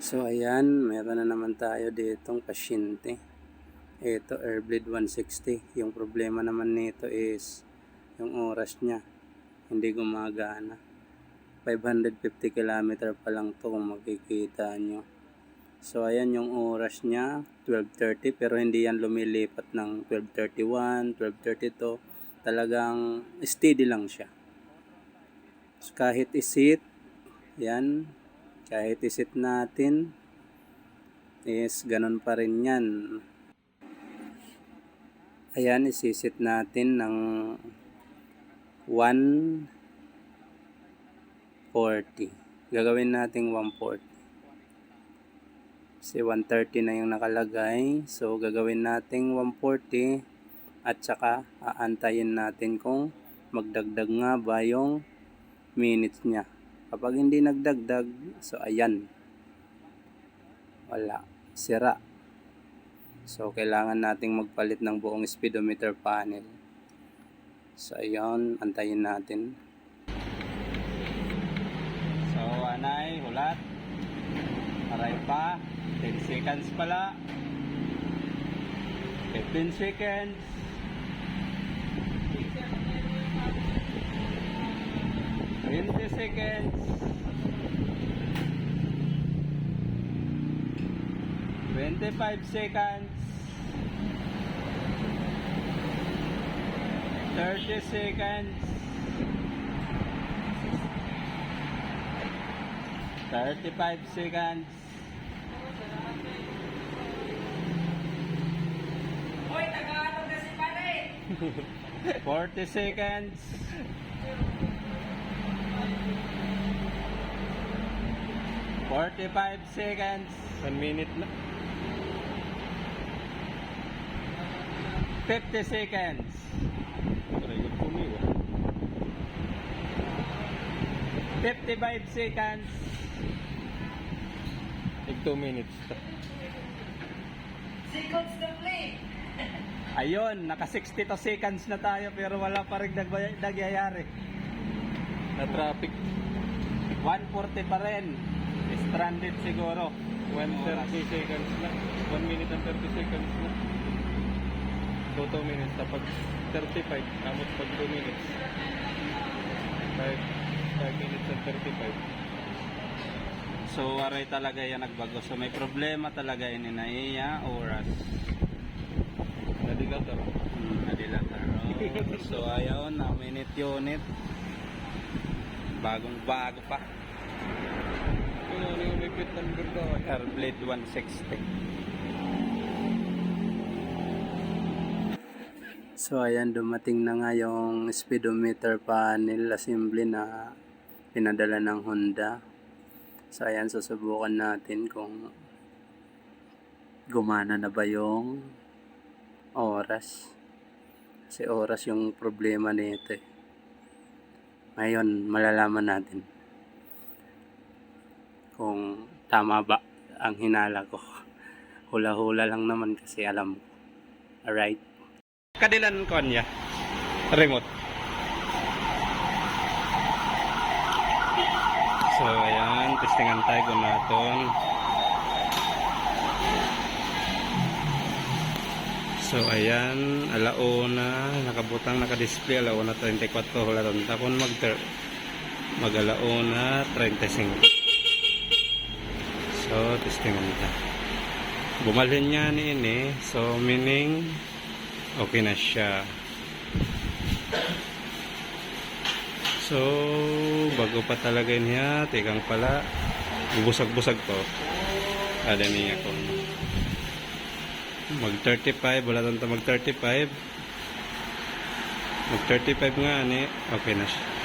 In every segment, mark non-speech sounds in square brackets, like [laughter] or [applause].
So ayan, meron na naman tayo ditong pasyente. Ito, Airblade 160. Yung problema naman nito is yung oras niya. Hindi gumagana. 550 km pa lang to kung makikita nyo. So ayan yung oras niya, 12.30 pero hindi yan lumilipat ng 12.31, 12.32. Talagang steady lang siya. So, kahit isit, yan, kahit isit natin, is ganun pa rin yan. Ayan, isisit natin ng 140. Gagawin natin 140. Kasi 130 na yung nakalagay. So, gagawin natin 140 at saka aantayin natin kung magdagdag nga ba yung minutes niya. Kapag hindi nagdagdag, so ayan. Wala. Sira. So, kailangan nating magpalit ng buong speedometer panel. So, ayun. Antayin natin. So, anay, hulat. Aray pa. 10 seconds pala. 15 seconds. Seconds. Twenty-five seconds. Thirty seconds. Thirty-five seconds. Hoy, Tagalog na si pare! Forty seconds. [laughs] Forty-five seconds. One minute na. 50 seconds. Good po niyo. 55 seconds. Take 2 minutes. Seconds na play! [laughs] Ayun, naka 62 seconds na tayo pero wala pa rin nagyayari. Na traffic. 140 pa rin. Stranded siguro. 130 seconds na. 1 minute and 30 seconds na. So 2 minutes. Tapos 35. Tapos pag 2 minutes. 5, 5 minutes and 35. So, aray talaga yan nagbago. So, may problema talaga yun ni Naiya oras. Nadilatar. Hmm, nadilatar. Oh, so, ayaw na. Minute unit. Bagong bago pa. Yun ano yung may pit number ka. Airblade 160. So ayan dumating na nga yung speedometer panel assembly na pinadala ng Honda. So ayan susubukan natin kung gumana na ba yung oras. Kasi oras yung problema nito eh. Ngayon malalaman natin kung tama ba ang hinala ko. [laughs] Hula-hula lang naman kasi alam ko. Alright. Kadilan ko niya. Remote. So, ayan. Testingan tayo natin. So, ayan. Alauna. Nakabutang nakadisplay. Alauna 34. Hula ron. Tapon mag mag alauna 35. So, testingan ta. Bumalhin niya ni ini. So, meaning, okay na siya. So, bago pa talaga niya. Tikang pala. Bubusag-busag to. Ada niya ko. Mag 35. Wala tanta mag 35. Mag 35 nga ni. Okay na siya.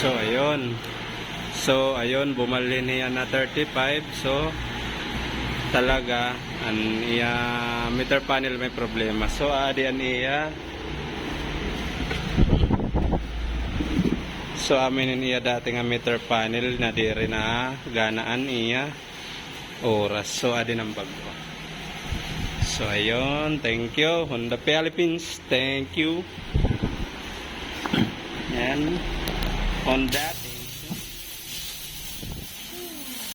So, ayun. So, ayun, bumali niya na 35. So, talaga, ang iya meter panel may problema. So, adi an iya. So, amin niya dati nga meter panel na diri na ganaan iya oras. So, adi ng bago. So, ayun. Thank you. Honda Philippines. Thank you. And on that